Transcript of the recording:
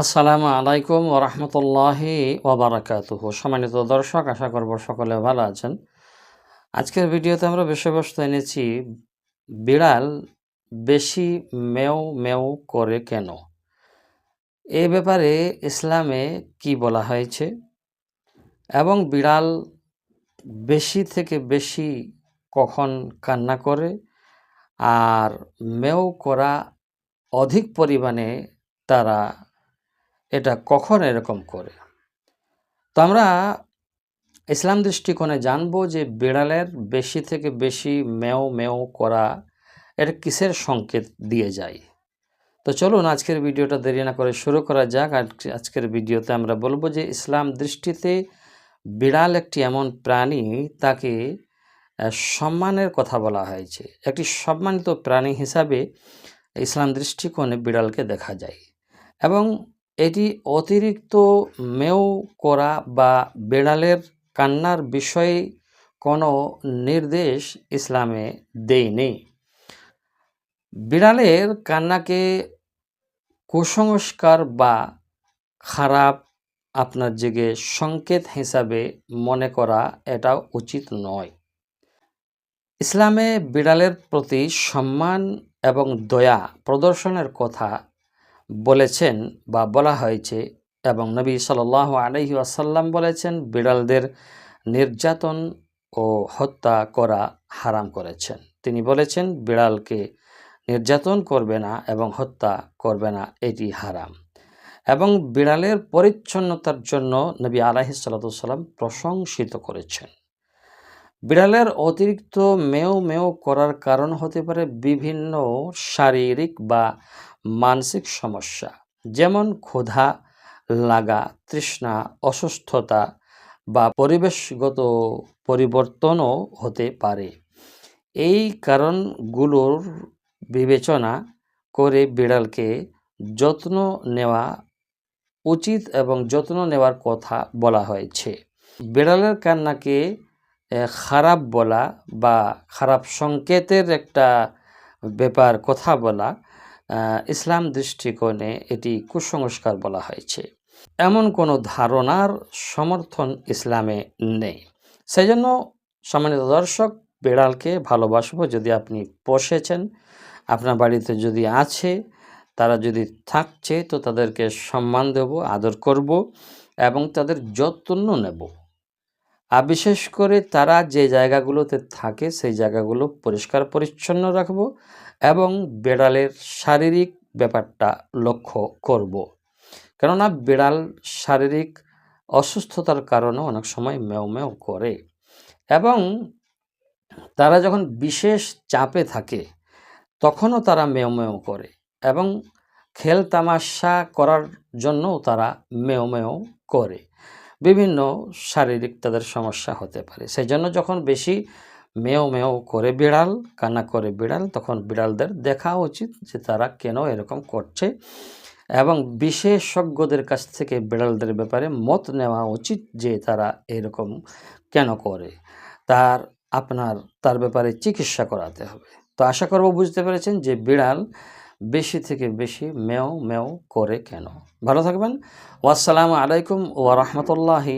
আসসালামু আলাইকুম ওরহমতুল্লাহি ওবরাকাতুহ সম্মানিত দর্শক, আশা করব সকলে ভালো আছেন। আজকের ভিডিওতে আমরা বিষয়বস্তু এনেছি, বিড়াল বেশি মেও মেও করে কেন? এ ব্যাপারে ইসলামে কি বলা হয়েছে? এবং বিড়াল বেশি থেকে বেশি কখন কান্না করে? আর মেও করা অধিক পরিমাণে তারা এটা কখন এরকম করে? তো আমরা ইসলাম দৃষ্টিকোণে জানব যে বিড়ালের বেশি থেকে বেশি মেও মেও করা এটা কিসের সংকেত দিয়ে যায়? তো চলুন আজকের ভিডিওটা দেরি না করে শুরু করা যাক। আজকের ভিডিওতে আমরা বলব যে ইসলাম দৃষ্টিতে বিড়াল একটি এমন প্রাণী তাকে সম্মানের কথা বলা হয়েছে। একটি সম্মানিত প্রাণী হিসাবে ইসলাম দৃষ্টিকোণে বিড়ালকে দেখা যায়। এবং এটি অতিরিক্ত মেও করা বা বেড়ালের কান্নার বিষয়ে কোনো নির্দেশ ইসলামে দেয়নি। বিড়ালের কান্নাকে কুসংস্কার বা খারাপ আপনার জেগে সংকেত হিসাবে মনে করা এটা উচিত নয়। ইসলামে বিড়ালের প্রতি সম্মান এবং দয়া প্রদর্শনের কথা বলেছেন বা বলা হয়েছে এবং নবী সাল আলহি আসাল্লাম বলেছেন, বিড়ালদের নির্যাতন ও হত্যা করা হারাম করেছেন। তিনি বলেছেন, বিড়ালকে নির্যাতন করবে না এবং হত্যা করবে না, এটি হারাম। এবং বিড়ালের পরিচ্ছন্নতার জন্য নবী আলাহি সাল্লাম প্রশংসিত করেছেন। বিড়ালের অতিরিক্ত মেও মেও করার কারণ হতে পারে বিভিন্ন শারীরিক বা মানসিক সমস্যা, যেমন ক্ষুধা, লাগা, তৃষ্ণা, অসুস্থতা বা পরিবেশগত পরিবর্তনও হতে পারে। এই কারণগুলোর বিবেচনা করে বিড়ালকে যত্ন নেওয়া উচিত এবং যত্ন নেওয়ার কথা বলা হয়েছে। বিড়ালের কান্নাকে খারাপ বলা বা খারাপ সংকেতের একটা ব্যাপার কথা বলা ইসলাম দৃষ্টিকোণে এটি কুসংস্কার বলা হয়েছে। এমন কোনো ধারণার সমর্থন ইসলামে নেই। সেই জন্য দর্শক, বিড়ালকে ভালোবাসবো যদি আপনি পোষেছেন। আপনার বাড়িতে যদি আছে, তারা যদি থাকছে, তো তাদেরকে সম্মান দেব, আদর করব এবং তাদের যত্ন নেব। বিশেষ করে তারা যে জায়গাগুলোতে থাকে, সেই জায়গাগুলো পরিষ্কার পরিচ্ছন্ন রাখব এবং বেড়ালের শারীরিক ব্যাপারটা লক্ষ্য করব। কেননা বিড়াল শারীরিক অসুস্থতার কারণে অনেক সময় মেও মেও করে এবং তারা যখন বিশেষ চাপে থাকে, তখনও তারা মেও মেও করে এবং খেল তামাশা করার জন্যও তারা মেও মেও করে বিভিন্ন শারীরিক তাদের সমস্যা হতে পারে। সেই জন্য যখন বেশি মেও মেও করে বিড়াল, কান্না করে বিড়াল, তখন বিড়ালদের দেখা উচিত যে তারা কেন এরকম করছে এবং বিশেষজ্ঞদের কাছ থেকে বিড়ালদের ব্যাপারে মত নেওয়া উচিত যে তারা এরকম কেন করে। তার, আপনার, তার ব্যাপারে চিকিৎসা করাতে হবে। তো আশা করব বুঝতে পেরেছেন যে বিড়াল বেশি থেকে বেশি মেও মেও করে কেন? ভালো থাকবেন। ওয়াসালামু আলাইকুম ওয়া রাহমাতুল্লাহি